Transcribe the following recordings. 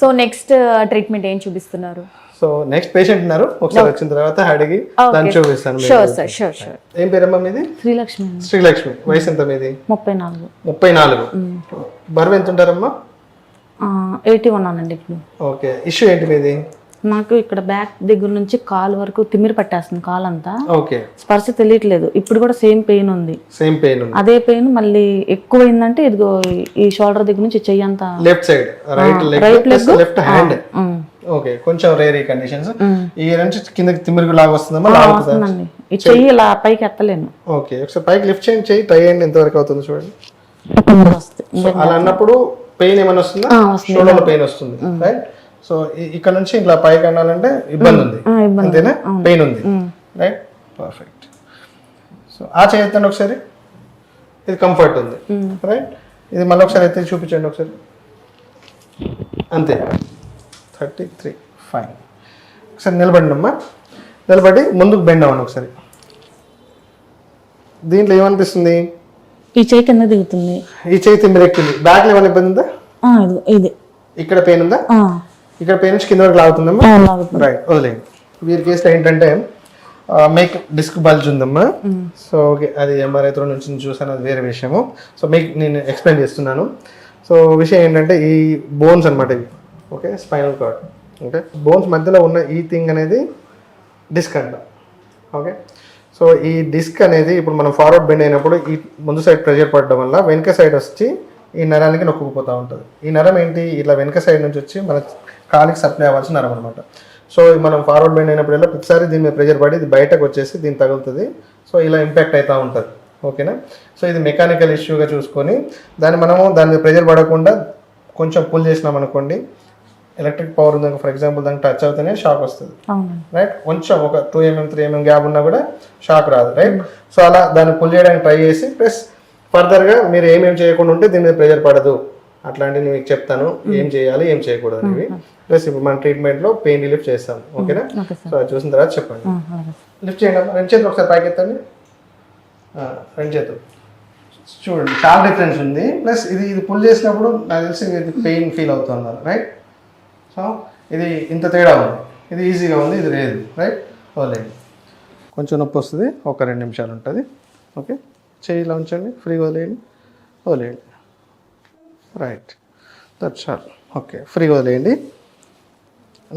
So next treatment ఏం చూపిస్తున్నారు? So next patient ఉన్నారు. ఒకసారి వచ్చిన తర్వాత అడిగి దాన్ని చూపిస్తాను. మీకు. షూర్ సార్ షూర్ షూర్ ఏం పేరమ్మా మీది? శ్రీలక్ష్మి శ్రీలక్ష్మి. వయసు ఎంత మీది? ముప్పై నాలుగు. ముప్పై నాలుగు. బరువు ఎంత ఉంటారమ్మా? ఎయిటీ ఉన్నానండి ఇప్పుడు. ఓకే. ఇష్యూ ఏంటి మీది? నాకు ఇక్కడ బ్యాక్ దగ్గర నుంచి కాలు వరకు తిమ్మిరి పట్టేస్తుంది కాలు అంతా ఓకే స్పర్శ తెలియట్లేదు. ఇప్పుడు కూడా సేమ్ పెయిన్ ఉంది. సేమ్ పెయిన్ అదే పెయిన్ మళ్ళీ ఎక్కువైందంటే ఇదిగో ఈ షోల్డర్ దగ్గర నుంచి చెయ్యి అంతా left side right leg left hand okay కొంచెం రేర్ ఈ కండిషన్స్ ఈ నుంచి కిందకి తిమ్మిరికి లాగా వస్తుందమ్మా వస్తుందండి. ఈ చెయ్యి. ఇలా పైకి ఎత్తలేను. ఓకే ఒకసారి పైకి లిఫ్ట్ చేయండి. చేయి ట్రై చేయండి ఎంతవరకు అవుతుంది చూడండి. అలా అన్నప్పుడు పెయిన్ ఏమైనా వస్తుందా? షోల్డర్ పెయిన్ వస్తుంది. రైట్ సో ఇక్కడ నుంచి ఇట్లా పైకి అనాలంటే ఇబ్బంది ఉంది. అంతేనా? పెయిన్ ఉంది. రైట్ పర్ఫెక్ట్ సో ఆ చేయొద్దండి ఒకసారి. ఇది కంఫర్ట్ ఉంది. రైట్ ఇది మళ్ళీ ఒకసారి అయితే చూపించండి ఒకసారి. అంతే. థర్టీ త్రీ ఫైన్ ఒకసారి నిలబడండి అమ్మా. నిలబడి ముందుకు బెండ్ అవ్వండి ఒకసారి. దీంట్లో ఏమనిపిస్తుంది? ఈ చెయ్యి కింద దిగుతుంది. ఈ చేయి తిమ్మిరి ఎక్కింది బ్యాక్లో ఏమైనా ఇబ్బంది ఉందా? ఇది. ఇక్కడ పెయిన్ ఉందా? ఇక్కడ పెయిన్ నుంచి కింద వరకు లాగుతుందమ్మా. రైట్ వదిలేండి వీరి కేసులో ఏంటంటే మేక్ డిస్క్ బల్జ్ ఉందమ్మా. సో ఓకే అది ఎంఆర్ఐ త్రో నుంచి చూసాను అది వేరే విషయము. సో మీకు నేను ఎక్స్ప్లెయిన్ చేస్తున్నాను. సో విషయం ఏంటంటే ఈ బోన్స్ అనమాట ఇవి. Okay spinal cord okay bones మధ్యలో ఉన్న ఈ థింగ్ అనేది డిస్క్ అంట. ఓకే సో ఈ డిస్క్ అనేది ఇప్పుడు మనం ఫార్వర్డ్ బెండ్ అయినప్పుడు ఈ ముందు సైడ్ ప్రెషర్ పడడం వల్ల వెనక సైడ్ వచ్చి ఈ నరానికి నొక్కుకుపోతూ ఉంటుంది. ఈ నరం ఏంటి? ఇట్లా వెనక సైడ్ నుంచి వచ్చి మన కాలికి సప్లై అవ్వాల్సిన నరం అనమాట సో మనం ఫార్వర్డ్ బెండ్ అయినప్పుడల్లా ప్రతిసారి దీని మీద ప్రెషర్ పడి ఇది బయటకు వచ్చేసి దీన్ని తగులుతుంది. సో ఇలా ఇంపాక్ట్ అవుతూ ఉంటుంది. ఓకేనా సో ఇది మెకానికల్ ఇష్యూగా చూసుకొని దాన్ని మనము దాని మీద ప్రెషర్ పడకుండా కొంచెం పుల్ చేసినాం అనుకోండి ఎలక్ట్రిక్ పవర్ ఉంది ఫర్ ఎగ్జాంపుల్ దానికి టచ్ అవుతేనే షాక్ వస్తుంది. రైట్ కొంచెం ఒక two MM three MM gap ఉన్నా కూడా షాక్ రాదు. రైట్ సో అలా దాన్ని పుల్ చేయడానికి ట్రై చేసి ప్లస్ ఫర్దర్గా మీరు ఏమేమి చేయకుండా ఉంటే దీని మీద ప్రెజర్ పడదు. అట్లాంటివి మీకు చెప్తాను. ఏం చేయాలి ఏం చేయకూడదు అనేవి. ప్లస్ ఇప్పుడు మన ట్రీట్మెంట్లో పెయిన్ రిలీఫ్ చేస్తాం. ఓకేనా? ఓకే సో అది చూసిన తర్వాత చెప్పండి. లిఫ్ట్ చేయండి. రెండు చేతులు ఒకసారి పైకి ఎత్తండి. రెండు చేతులు. చూడండి చాలా డిఫరెన్స్ ఉంది. ప్లస్ ఇది ఇది పుల్ చేసినప్పుడు నాకు తెలిసి ఇది పెయిన్ ఫీల్ అవుతుంది రైట్ సో ఇది ఇంత తేడా ఉంది. ఇది ఈజీగా ఉంది ఇది లేదు రైట్ వదిలేయండి కొంచెం నొప్పి వస్తుంది. ఒక రెండు నిమిషాలు ఉంటుంది. ఓకే? చేయి ఇలా ఉంచండి. ఫ్రీగా వదిలేయండి. వదిలేయండి. రైట్ దట్ చాలు ఓకే ఫ్రీగా వదిలేయండి.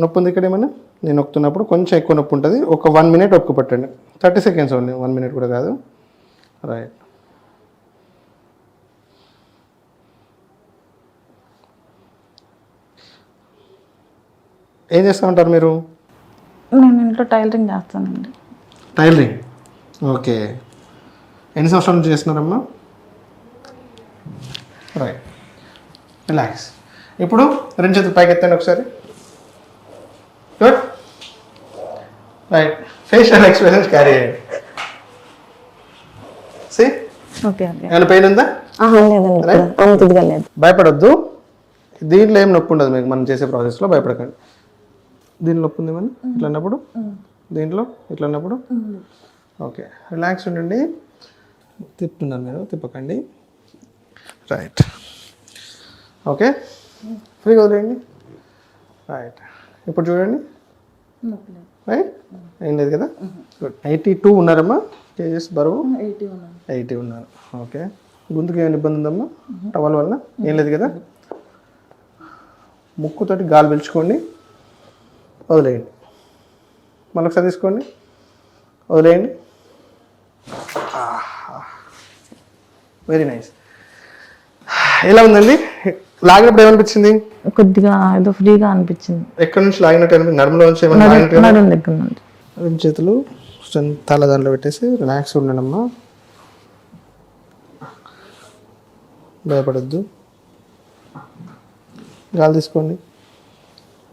నొప్పి ఉంది ఇక్కడ ఏమైనా? నేను నొక్కుతున్నప్పుడు కొంచెం ఎక్కువ నొప్పి ఉంటుంది. ఒక వన్ మినిట్ ఒక్కు పట్టండి. Thirty seconds only one minute కూడా కాదు. రైట్ ఏం చేస్తూ ఉంటారు మీరు? నేను ఇంట్లో టైలరింగ్ చేస్తానండి. టైలరింగ్. ఓకే ఎన్ని సంవత్సరాల నుంచి చేస్తున్నారమ్మా రైట్ రిలాక్స్ ఇప్పుడు రెండు చేతులు పైకి ఎత్తండి ఒకసారి. Good right facial expressions carry చేయండి సి ఓకే ఏమైనా పెయిన్ ఉందా? లేదండి భయపడొద్దు. దీంట్లో ఏం నొప్పి ఉండదు మీకు మనం చేసే ప్రాసెస్లో భయపడకండి. దీనిలో నొప్పి ఉంది మన ఇట్లా అన్నప్పుడు దీంట్లో? ఇట్లా అన్నప్పుడు ఓకే రిలాక్స్ ఉండండి. తిప్పుతున్నారు మీరు తిప్పకండి. Right okay? ఫ్రీగా వదిలేయండి. రైట్ ఇప్పుడు చూడండి. రైట్ ఏం లేదు కదా? గుడ్ ఎయిటీ టూ ఉన్నారమ్మా? కేజెస్ బరువు? ఎయిటీ ఉన్నారు. ఓకే గొంతుకు ఏమైనా ఇబ్బంది ఉందమ్మా? టవల్ వల్ల ఏం లేదు కదా? ముక్కుతోటి గాలి పీల్చుకోండి. వదిలేయండి. మళ్ళీ ఒకసారి తీసుకోండి. వదిలేయండి. వెరీ నైస్ ఎలా ఉందండి? లాగినప్పుడు ఏమనిపించింది? కొద్దిగా ఏదో ఫ్రీగా అనిపించింది. ఎక్కడి నుంచి లాగినట్టు అనిపించింది నడుములో నుంచి ఏమైనా లాగినట్టు నడుం దగ్గర నుండి రెండు చేతులు తల దాంట్లో పెట్టేసి రిలాక్స్ ఉండడమ్మా. భయపడద్దు. గాలి తీసుకోండి.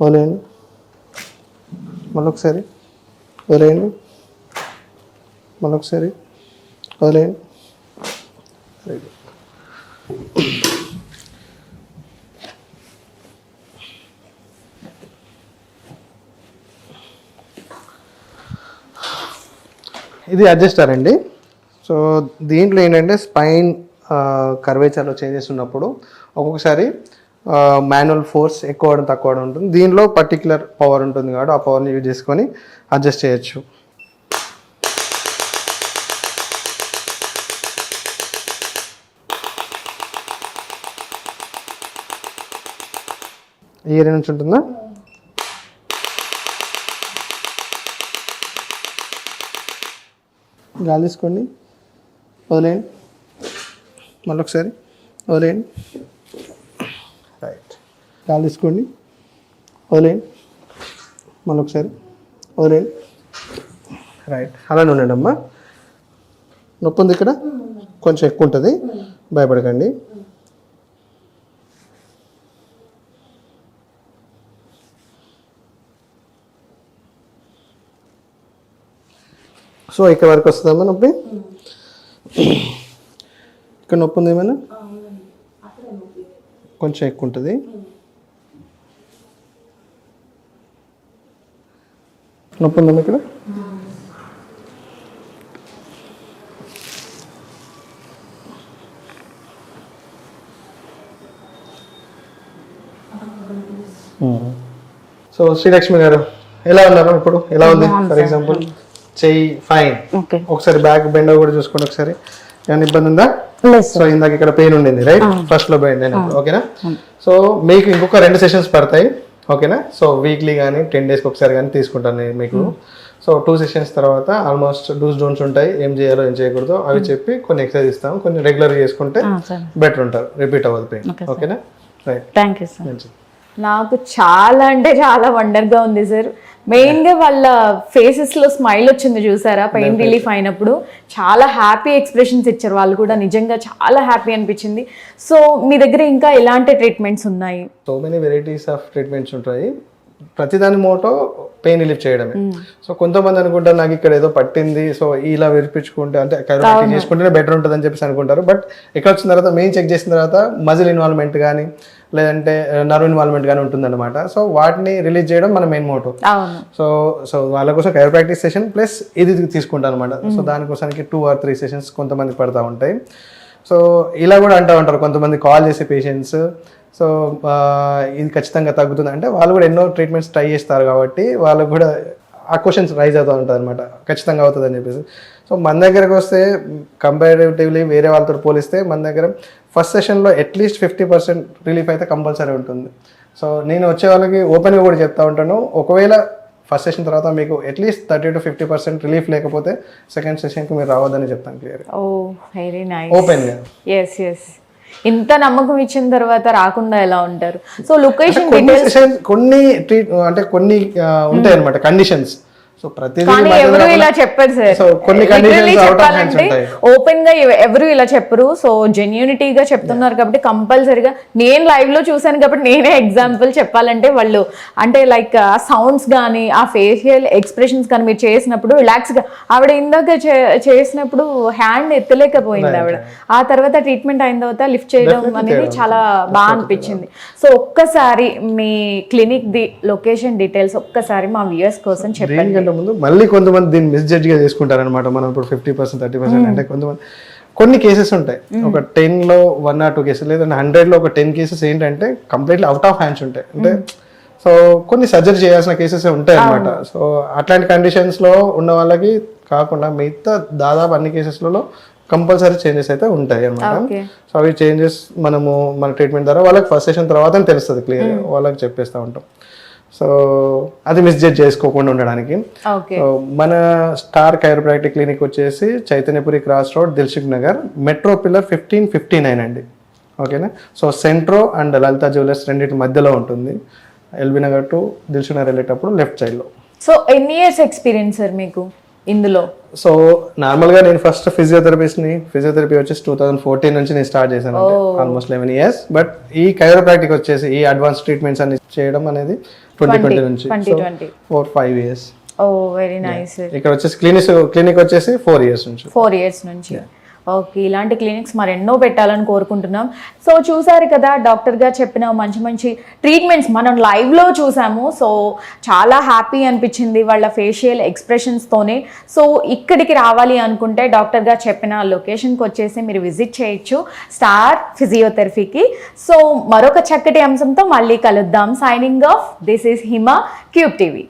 వదిలేయండి. మళ్ళీ ఒకసారి వదిలేయండి. మళ్ళీ ఒకసారి వదిలేయండి. Very ఇది అడ్జస్టర్ అండి. సో దీంట్లో ఏంటంటే స్పైన్ కర్వేచర్లో చేంజెస్ ఉన్నప్పుడు ఒక్కొక్కసారి మాన్యువల్ ఫోర్స్ ఎక్కువ అవడం తక్కువ అవడం ఉంటుంది. దీనిలో పర్టికులర్ పవర్ ఉంటుంది కాబట్టి ఆ పవర్ని యూజ్ చేసుకొని అడ్జస్ట్ చేయొచ్చు. ఈ ఏరియా నుంచి ఉంటుందా? గాలి తీసుకోండి వదిలేయండి. మళ్ళీ ఒకసారి వదిలేయండి. రైట్ గాలి తీసుకోండి వదిలేయండి. మళ్ళీ ఒకసారి వదిలేయండి. రైట్ అలానే ఉండండి అమ్మా నొప్పి ఉంది ఇక్కడ? కొంచెం ఎక్కువ ఉంటుంది. భయపడకండి. సో ఇక్కడ వరకు వస్తుందమ్మా నొప్పి? ఇక్కడ నొప్పి ఉంది ఏమైనా? కొంచెం ఎక్కువ ఉంటుంది. నొప్పి ఉందమ్మా ఇక్కడ? సో శ్రీలక్ష్మి గారు ఎలా ఉన్నారు ఇప్పుడు? ఎలా ఉంది? ఫర్ ఎగ్జాంపుల్ చెయ్యి ఫైన్ ఓకే ఒకసారి బ్యాక్ బెండ్ కూడా చూసుకోండి ఒకసారి. ఏమైనా ఇబ్బంది ఉందా? సో ఇందాక ఇక్కడ పెయిన్ ఉండింది రైట్ ఫస్ట్లో బెండ్ అయినప్పుడు ఓకేనా సో మీకు ఇంకొక రెండు సెషన్స్ పడతాయి ఓకేనా సో వీక్లీ కానీ టెన్ డేస్కి ఒకసారి కానీ తీసుకుంటాను నేను మీకు. సో టూ సెషన్స్ తర్వాత ఆల్మోస్ట్ డూస్ డోన్స్ ఉంటాయి ఏం చేయాలో ఏం చేయకూడదు అవి చెప్పి కొన్ని ఎక్సర్సైజ్ ఇస్తాం కొన్ని రెగ్యులర్ చేసుకుంటే బెటర్ ఉంటారు రిపీట్ అవ్వదు పెయిన్ ఓకేనా రైట్ థ్యాంక్ యూ సార్ నాకు చాలా అంటే చాలా వండర్గా ఉంది సార్ మెయిన్గా వాళ్ళ ఫేసెస్లో స్మైల్ వచ్చింది చూసారా? పెయిన్ రిలీఫ్ అయినప్పుడు. చాలా హ్యాపీ ఎక్స్ప్రెషన్స్ ఇచ్చారు వాళ్ళు కూడా. నిజంగా చాలా హ్యాపీ అనిపించింది. సో మీ దగ్గర ఇంకా ఎలాంటి ట్రీట్మెంట్స్ ఉన్నాయి? So many varieties of treatments ఉంటాయి. ప్రతిదాని మోటో పెయిన్ రిలీఫ్ చేయడమే. సో కొంతమంది అనుకుంటారు నాకు ఇక్కడ ఏదో పట్టింది. సో ఇలా విరిపించుకుంటే అంటే కరోనా చేసుకుంటేనే బెటర్ ఉంటుంది అని చెప్పేసి అనుకుంటారు. బట్ ఇక్కడ వచ్చిన తర్వాత మెయిన్ చెక్ చేసిన తర్వాత మజిల్ ఇన్వాల్వ్మెంట్ కానీ లేదంటే నర్వ్ ఇన్వాల్వ్మెంట్ కానీ ఉంటుందన్నమాట. సో వాటిని రిలీజ్ చేయడం మన మెయిన్ మోటో సో సో వాళ్ళ కోసం కైర్ ప్రాక్టీస్ సెషన్ ప్లస్ ఇది తీసుకుంటాను అనమాట సో దానికోసానికి టూ ఆర్ త్రీ సెషన్స్ కొంతమంది పడతా ఉంటాయి. సో ఇలా కూడా అంటూ ఉంటారు కొంతమంది కాల్ చేసే పేషెంట్స్ సో ఇది ఖచ్చితంగా తగ్గుతుంది. అంటే వాళ్ళు కూడా ఎన్నో ట్రీట్మెంట్స్ ట్రై చేస్తారు కాబట్టి వాళ్ళకు కూడా ఆ క్వశ్చన్స్ రైజ్ అవుతూ ఉంటుంది అనమాట ఖచ్చితంగా అవుతుంది అని చెప్పేసి. సో మన దగ్గరకు వస్తే కంపారిటివ్లీ వేరే వాళ్ళతో పోలిస్తే మన దగ్గర ఫస్ట్ సెషన్లో at least fifty percent relief అయితే కంపల్సరీ ఉంటుంది. సో నేను వచ్చే వాళ్ళకి ఓపెన్గా కూడా చెప్తా ఉంటాను. ఒకవేళ ఫస్ట్ సెషన్ తర్వాత మీకు at least thirty to fifty percent relief లేకపోతే సెకండ్ సెషన్కి మీరు రావద్దని చెప్తాను క్లియర్ ఓ వెరీ నైస్ ఓపెన్గా ఎస్ ఎస్ ఇంత నమ్మకం ఇచ్చిన తర్వాత రాకుండా ఎలా ఉంటారు? సో లొకేషన్ కొన్ని ట్రీట్ అంటే కొన్ని ఉంటాయి అనమాట కండిషన్స్ సో కానీ ఎవరు ఇలా చెప్పరు సార్. ఓపెన్గా ఎవ- ఎవరు ఇలా చెప్పరు. సో జెన్యూనిటీగా చెప్తున్నారు కాబట్టి కంపల్సరీగా నేను లైవ్లో చూసాను కాబట్టి నేనే ఎగ్జాంపుల్ చెప్పాలంటే వాళ్ళు అంటే లైక్ ఆ సౌండ్స్ కానీ ఆ ఫేషియల్ ఎక్స్ప్రెషన్స్ కానీ మీరు చేసినప్పుడు రిలాక్స్గా ఆవిడ ఇందాక చేసినప్పుడు హ్యాండ్ ఎత్తలేకపోయింది ఆవిడ. ఆ తర్వాత ట్రీట్మెంట్ అయిన తర్వాత లిఫ్ట్ చేయడం అనేది చాలా బాగా అనిపించింది. సో ఒక్కసారి మీ క్లినిక్ ది లొకేషన్ డీటెయిల్స్ ఒక్కసారి మా వ్యూయర్స్ కోసం చెప్పండి ముందు మళ్ళీ కొంతమంది దీన్ని మిస్జడ్జ్గా చేసుకుంటారనమాట మనం ఇప్పుడు ఫిఫ్టీ పర్సెంట్ థర్టీ పర్సెంట్ అంటే కొంతమంది కొన్ని కేసెస్ ఉంటాయి. ఒక టెన్లో వన్ ఆర్ టూ కేసెస్ లేదంటే హండ్రెడ్లో ఒక టెన్ కేసెస్ ఏంటంటే కంప్లీట్లీ అవుట్ ఆఫ్ హ్యాండ్స్ ఉంటాయి. అంటే సో కొన్ని సర్జరీ చేయాల్సిన కేసెస్ ఉంటాయి అనమాట సో అట్లాంటి కండిషన్స్లో ఉన్న వాళ్ళకి కాకుండా మిగతా దాదాపు అన్ని కేసెస్లలో కంపల్సరీ చేంజెస్ అయితే ఉంటాయి అనమాట సో అవి చేంజెస్ మనము మన ట్రీట్మెంట్ ద్వారా వాళ్ళకి ఫస్ట్ సెషన్ తర్వాత తెలుస్తుంది క్లియర్ వాళ్ళకి చెప్పేస్తూ ఉంటాం. సో అది మిస్జడ్జ్ చేసుకోకుండా ఉండడానికి. మన స్టార్ కైరోప్రాక్టిక్ క్లినిక్ వచ్చేసి Chaitanyapuri cross road Dilsukh Nagar metro pillar fifteen fifty nine అండి ఓకేనా so Centro and Lalitha jewellers రెండింటి మధ్యలో ఉంటుంది. ఎల్బీ నగర్ టు దిల్సుఖ్ నగర్ వెళ్ళేటప్పుడు లెఫ్ట్ సైడ్లో సో ఎన్ని ఇయర్స్ ఎక్స్పీరియన్స్ సార్ మీకు ఇందులో? సో నార్మల్గా నేను ఫస్ట్ ఫిజియోథెరపిస్ట్ని ఫిజియోథెరపీ వచ్చేసి టూ థౌసండ్ ఫోర్టీన్ నుంచి నేను స్టార్ట్ చేశాను ఆల్మోస్ట్ లెవెన్ ఇయర్స్ బట్ ఈ కైరోప్రాక్టిక్ వచ్చేసి ఈ అడ్వాన్స్ ట్రీట్మెంట్స్ అన్ని చేయడం అనేది ట్వంటీ ట్వంటీ నుంచి. Four five years oh very nice ఇక్కడ వచ్చేసి క్లినిక్ క్లినిక్ వచ్చేసి ఫోర్ ఇయర్స్ నుంచి. ఫోర్ ఇయర్స్ నుంచి. ఓకే ఇలాంటి క్లినిక్స్ మరెన్నో పెట్టాలని కోరుకుంటున్నాం. సో చూసారు కదా డాక్టర్ గారు చెప్పిన మంచి మంచి ట్రీట్మెంట్స్ మనం లైవ్లో చూసాము. సో చాలా హ్యాపీ అనిపించింది వాళ్ళ ఫేషియల్ ఎక్స్ప్రెషన్స్తోనే సో ఇక్కడికి రావాలి అనుకుంటే డాక్టర్ గారు చెప్పిన లొకేషన్కి వచ్చేసి మీరు విజిట్ చేయొచ్చు స్టార్ ఫిజియోథెరపీకి. సో మరొక చక్కటి అంశంతో మళ్ళీ కలుద్దాం. Signing off this is Hima Cube TV